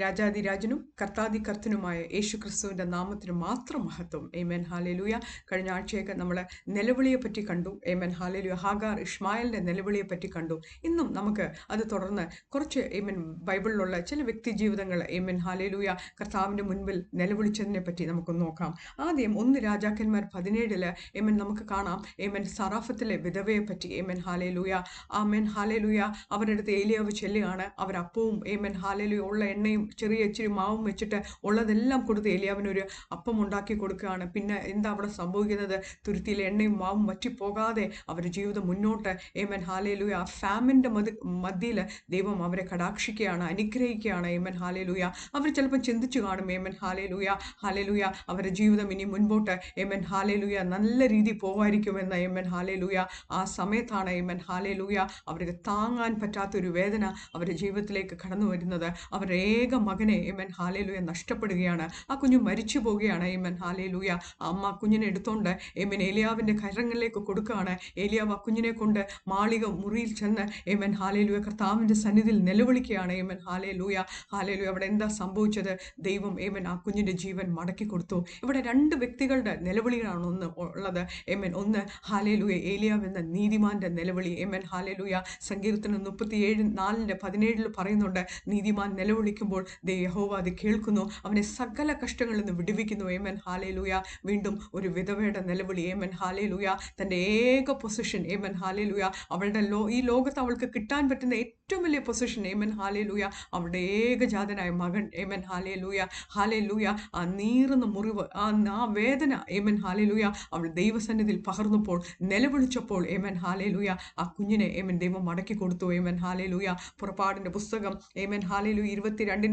രാജാതിരാജനും കർത്താതി കർത്തനുമായ യേശു ക്രിസ്തുവിന്റെ നാമത്തിന് മാത്രം മഹത്വം. ഏമൻ ഹാലേലൂയ കഴിഞ്ഞ ആഴ്ചയൊക്കെ നമ്മൾ നിലവിളിയെ പറ്റി കണ്ടു. ഏമൻ ഹാലേലൂയ ഹാഗാർ ഇഷ്മായലിന്റെ നിലവിളിയെ പറ്റി കണ്ടു. ഇന്നും നമുക്ക് അത് തുടർന്ന് കുറച്ച് ഏമൻ ബൈബിളിലുള്ള ചില വ്യക്തി ജീവിതങ്ങൾ ഏമൻ ഹാലേലൂയ കർത്താവിന്റെ മുൻപിൽ നിലവിളിച്ചതിനെ പറ്റി നമുക്ക് നോക്കാം. ആദ്യം ഒന്ന് രാജാക്കന്മാർ പതിനേഴിൽ ഏമൻ നമുക്ക് കാണാം. ഏമൻ സറാഫത്തിലെ വിധവയെ പറ്റി ഏമൻ ഹാലേലൂയ ആമൻ ഹാലേലൂയ അവരുടെ അടുത്ത് ഏലിയാവ് ചെല്ലുകയാണ്. അവർ അപ്പവും ഏമൻ ഹാലേലൂയ ഉള്ള എണ്ണയും ചെറിയ ഇച്ചിരി മാവും വെച്ചിട്ട് ഉള്ളതെല്ലാം കൊടുത്ത് ഏലിയാവിനൊരു അപ്പം ഉണ്ടാക്കി കൊടുക്കുകയാണ്. പിന്നെ എന്താ അവിടെ സംഭവിക്കുന്നത്? തുരുത്തിയിലെ എണ്ണയും മാവും വറ്റിപ്പോകാതെ അവരുടെ ജീവിതം മുന്നോട്ട്. Amen hallelujah. ആ ഫാമിന്റെ മതി മധ്യയിൽ ദൈവം അവരെ കടാക്ഷിക്കുകയാണ് അനുഗ്രഹിക്കുകയാണ്. ഏമൻ ഹാലേലൂയ. അവർ ചിലപ്പോൾ ചിന്തിച്ചു കാണും ഏമൻ ഹാലേലൂയ ഹാലേലൂയ അവരുടെ ജീവിതം ഇനി മുൻപോട്ട്. ഏമൻ ഹാലേലൂയ നല്ല രീതി പോകുമായിരിക്കുമെന്ന് ഏമൻ ഹാലേലൂയ. ആ സമയത്താണ് ഏമൻ ഹാലേലൂയ അവർക്ക് താങ്ങാൻ പറ്റാത്തൊരു വേദന അവരുടെ ജീവിതത്തിലേക്ക് കടന്നു വരുന്നത് അവരുടെ ഏക മകനെ ഇമൻ ഹാലേലൂയ നഷ്ടപ്പെടുകയാണ്. ആ കുഞ്ഞു മരിച്ചു പോവുകയാണ് ഇമൻ ഹാലേലൂയ. അമ്മ കുഞ്ഞിനെ എടുത്തോണ്ട് എമൻ ഏലിയാവിന്റെ കരങ്ങളിലേക്ക് കൊടുക്കുകയാണ്. ഏലിയാവ് ആ കുഞ്ഞിനെ കൊണ്ട് മാളിക മുറിയിൽ ചെന്ന് എമൻ ഹാലേലൂയ കർത്താവിന്റെ സന്നിധിയിൽ നിലവിളിക്കുകയാണ്. എമൻ ഹാലേലൂയ ഹാലേലൂയ അവിടെ എന്താ സംഭവിച്ചത്? ദൈവം ഏമൻ ആ കുഞ്ഞിന്റെ ജീവൻ മടക്കി കൊടുത്തു. ഇവിടെ രണ്ട് വ്യക്തികളുടെ നിലവിളികളാണ് ഒന്ന് ഉള്ളത്. എമൻ ഒന്ന് ഹാലേലൂയ ഏലിയാവ് എന്ന നീതിമാന്റെ നിലവിളി. എമൻ ഹാലേലൂയ സങ്കീർത്തനം മുപ്പത്തിയേഴ് നാലിന്റെ പതിനേഴിൽ പറയുന്നുണ്ട് നീതിമാൻ നിലവിളിക്കുമ്പോൾ ദേ യഹോവ അത് കേൾക്കുന്നു. അവനെ സകല കഷ്ടങ്ങളിൽ നിന്ന് വിടുവിക്കുന്നു. ഏമൻ ഹാലേലൂയ വീണ്ടും ഒരു വിധവയുടെ നിലവിളി. ഏമൻ ഹാലേലൂയ തന്റെ ഏക പൊസിഷൻ ഏമൻ ഹാലേലൂയ അവളുടെ ലോ ഈ ലോകത്ത് അവൾക്ക് കിട്ടാൻ പറ്റുന്ന ഏറ്റവും വലിയ പൊസിഷൻ ഏമൻ ഹാലേലൂയ അവളുടെ ഏകജാതനായ മകൻ. ഏമൻ ഹാലേലൂയ ഹാലേലൂയ ആ നീറുന്ന മുറിവ് ആ ആ വേദന. ഏമൻ ഹാലേലൂയ അവൾ ദൈവസന്നിധിയിൽ പകർന്നപ്പോൾ നിലവിളിച്ചപ്പോൾ. ഏമൻ ഹാലേലൂയ ആ കുഞ്ഞിനെ ഏമൻ ദൈവം മടക്കി കൊടുത്തു. ഏമൻ ഹാലേലൂയ പുറപ്പാടിന്റെ പുസ്തകം. ഏമൻ ഹാലേലൂയ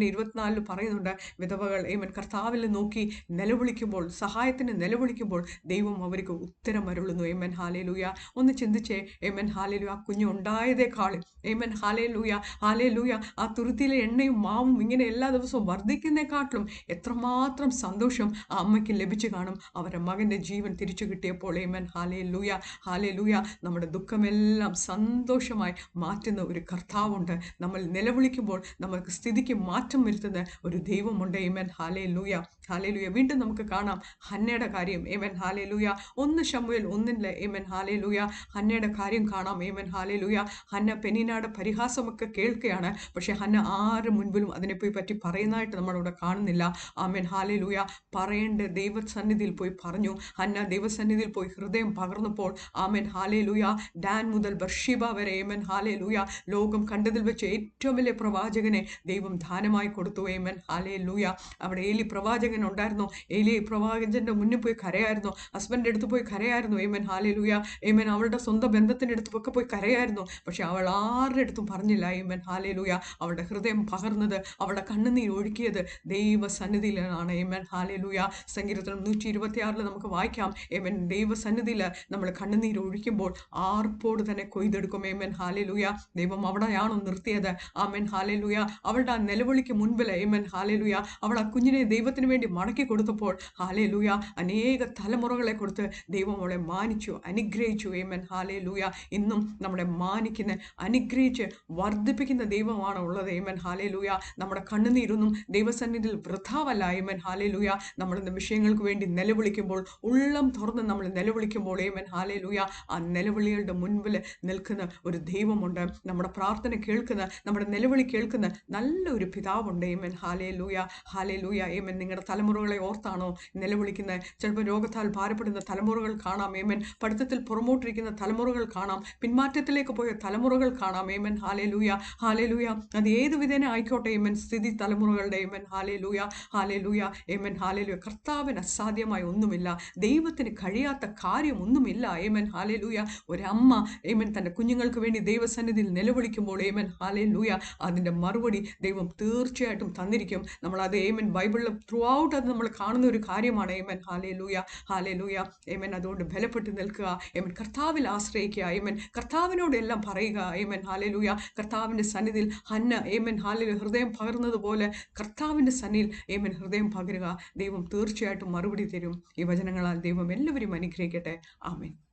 ഇരുപത്തിരണ്ടിന്റെ ഇരുപത്തിനാലിൽ പറയുന്നുണ്ട് വിധവകൾ ഏമൻ കർത്താവിൽ നോക്കി നിലവിളിക്കുമ്പോൾ സഹായത്തിന് നിലവിളിക്കുമ്പോൾ ദൈവം അവർക്ക് ഉത്തരം അരുളുന്നു. Amen hallelujah. ഒന്ന് ചിന്തിച്ചേ ഏമൻ ഹാലേലൂയ ആ കുഞ്ഞ് ഉണ്ടായതേക്കാൾ ഏമൻ ഹാലേലൂയ ഹാലേലൂയ. ആ തുരുത്തിയിലെ എണ്ണയും മാവും ഇങ്ങനെ എല്ലാ ദിവസവും വർദ്ധിക്കുന്നേക്കാട്ടിലും എത്രമാത്രം സന്തോഷം ആ അമ്മയ്ക്ക് ലഭിച്ചു കാണും. അവരുടെ മകന്റെ ജീവൻ തിരിച്ചു കിട്ടിയപ്പോൾ ഏമൻ ഹാലേലൂയ ഹാലേലൂയ നമ്മുടെ ദുഃഖമെല്ലാം സന്തോഷമായി മാറ്റുന്ന ഒരു കർത്താവുണ്ട്. നമ്മൾ നിലവിളിക്കുമ്പോൾ നമ്മൾക്ക് സ്ഥിതിക്ക് മാറ്റം വരുത്തുന്ന ഒരു ദൈവമുണ്ട്. ഹാലേ ലൂയ ഹാലേ ലൂയ വീണ്ടും നമുക്ക് കാണാം ഹന്നയുടെ കാര്യം. ഏമൻ ഹാലേലൂയ ഒന്ന് ഷമുയൽ ഒന്നില്ല ഏമൻ ഹാലേലൂയ ഹന്നയുടെ കാര്യം കാണാം. ഏമൻ ഹാലേലൂയ ഹന്ന പെനീനയുടെ പരിഹാസമൊക്കെ കേൾക്കുകയാണ്. പക്ഷേ ഹന്ന ആറ് മുൻപിലും അതിനെപ്പോയി പറ്റി പറയുന്നതായിട്ട് നമ്മളിവിടെ കാണുന്നില്ല. ആമേൻ ഹാലേലൂയ പറയേണ്ട ദൈവസന്നിധിയിൽ പോയി പറഞ്ഞു. ഹന്ന ദൈവസന്നിധിയിൽ പോയി ഹൃദയം പകർന്നപ്പോൾ ആമേൻ ഹാലേലൂയ ഡാൻ മുതൽ ബർഷിബ വരെ ഏമൻ ഹാലേലൂയ ലോകം കണ്ടതിൽ വെച്ച് ഏറ്റവും വലിയ പ്രവാചകനെ ദൈവം ദാനമായി കൊടുത്തു. ഏമൻ ഹാലേ ലൂയ അവിടെ ഏലി പ്രവാചകൻ ഉണ്ടായിരുന്നു ഏലി പ്രവാചകന്റെ മുന്നിൽ പോയി കരയായിരുന്നു. ഹസ്ബൻഡിന്റെ അടുത്ത് പോയി കരയായിരുന്നു. ഏമൻ ഹാലലൂയ ഏമൻ അവളുടെ സ്വന്തം ബന്ധത്തിന്റെ അടുത്തൊക്കെ പോയി കരയായിരുന്നു. പക്ഷെ അവൾ ആരുടെ അടുത്തും പറഞ്ഞില്ല. ഏമൻ ഹാലലൂയ അവളുടെ ഹൃദയം പകർന്നത് അവളുടെ കണ്ണുനീർ ഒഴുക്കിയത് ദൈവസന്നിധിയിലാണ്. ഏമൻ ഹാലലൂയ ലൂയ സങ്കീർത്തനം നൂറ്റി ഇരുപത്തി ആറിൽ നമുക്ക് വായിക്കാം. ഏമൻ ദൈവസന്നിധിയിൽ നമ്മൾ കണ്ണുനീർ ഒഴിക്കുമ്പോൾ ആർപ്പോട് തന്നെ കൊയ്തെടുക്കും. ഏമൻ ഹാലലൂയ ദൈവം അവിടെയാണോ നിർത്തിയത്? ആമൻ ഹാലലൂയ അവളുടെ ആ നിലവിളിക്ക് മുൻപിൽ ഏമൻ ഹാലലൂയ അവൾ ആ കുഞ്ഞിനെ ദൈവത്തിന് വേണ്ടി മടക്കി കൊടുത്തപ്പോൾ ഹാലേ ലൂയ അനേക തലമുറകളെ കൊടുത്ത് ദൈവം അവളെ മാനിച്ചു അനുഗ്രഹിച്ചു ഏമൻ ഹാലേ ലൂയ ഇന്നും നമ്മളെ മാനിക്കുന്ന അനുഗ്രഹിച്ച് വർദ്ധിപ്പിക്കുന്ന ദൈവമാണ് ഉള്ളത് ഏമൻ ഹാലേ ലൂയ നമ്മുടെ കണ്ണുനീരൊന്നും ദൈവസന്നിധിയിൽ വൃഥാവല്ല ഏമൻ ഹാലേ ലൂയ ഇന്ന് വിഷയങ്ങൾക്ക് വേണ്ടി നിലവിളിക്കുമ്പോൾ ഉള്ളം തുറന്ന് നമ്മൾ നിലവിളിക്കുമ്പോൾ ഏമൻ ഹാലേ ലൂയ ആ നിലവിളികളുടെ മുൻപിൽ നിൽക്കുന്ന ഒരു ദൈവമുണ്ട് നമ്മുടെ പ്രാർത്ഥന കേൾക്കുന്ന നമ്മുടെ നിലവിളി കേൾക്കുന്ന നല്ലൊരു പിതാവുണ്ട് ഏമൻ ഹാലേ ലൂയ ഹാലേ ലൂയ ഏമൻ നിങ്ങളുടെ തലമുറകളെ ഓർത്താണോ നിലവിളിക്കുന്നത്? ചിലപ്പോൾ രോഗത്താൽ ഭാരപ്പെടുന്ന തലമുറകൾ കാണാം ഏമൻ. പഠിത്തത്തിൽ പുറമോട്ടിരിക്കുന്ന തലമുറകൾ കാണാം. പിന്മാറ്റത്തിലേക്ക് പോയ തലമുറകൾ കാണാം ഏമൻ. ഹാലേ ലൂയ ഹാലേ ലൂയ അത് ഏത് വിധേന ആയിക്കോട്ടെ ഏമൻ. സ്ഥിതി തലമുറകളുടെ ഏമൻ. ഹാലേ ലൂയ ഹാലേ ലൂയ ഏമൻ. ഹാലേ ലൂയ കർത്താവിന് അസാധ്യമായ ഒന്നുമില്ല. ദൈവത്തിന് കഴിയാത്ത കാര്യം കാര്യമൊന്നുമില്ല ഏമൻ. ഹാലേ ലൂയ ഒരമ്മ ഏമൻ തന്റെ കുഞ്ഞുങ്ങൾക്ക് വേണ്ടി ദൈവസന്നിധിയിൽ നിലവിളിക്കുമ്പോൾ ഏമൻ. ഹാലേ ലൂയ അതിന്റെ മറുപടി ദൈവം തീർച്ചയായിട്ടും തന്നിരിക്കും. നമ്മൾ നമ്മളത് ഏമൻ ബൈബിളിൽ ത്രൂ ഔട്ട് അത് നമ്മൾ കാണുന്ന ഒരു കാര്യമാണ്. ഏമൻ ഹാലേ ലൂയ ഹാലേ ലൂയ ഏമൻ അതുകൊണ്ട് ബലപ്പെട്ട് നിൽക്കുക. ഏമൻ കർത്താവിൽ ആശ്രയിക്കുക. ഏമൻ കർത്താവിനോട് എല്ലാം പറയുക. ഏമൻ ഹാലേ ലൂയ കർത്താവിന്റെ സന്നിധിയിൽ ഹന്ന. ഏമൻ ഹാലേ ഹൃദയം പകർന്നതുപോലെ കർത്താവിന്റെ സന്നിധിയിൽ ഏമൻ ഹൃദയം പകരുക. ദൈവം തീർച്ചയായിട്ടും മറുപടി തരും. ഈ വചനങ്ങളാൽ ദൈവം എല്ലാവരും അനുഗ്രഹിക്കട്ടെ. ആമേൻ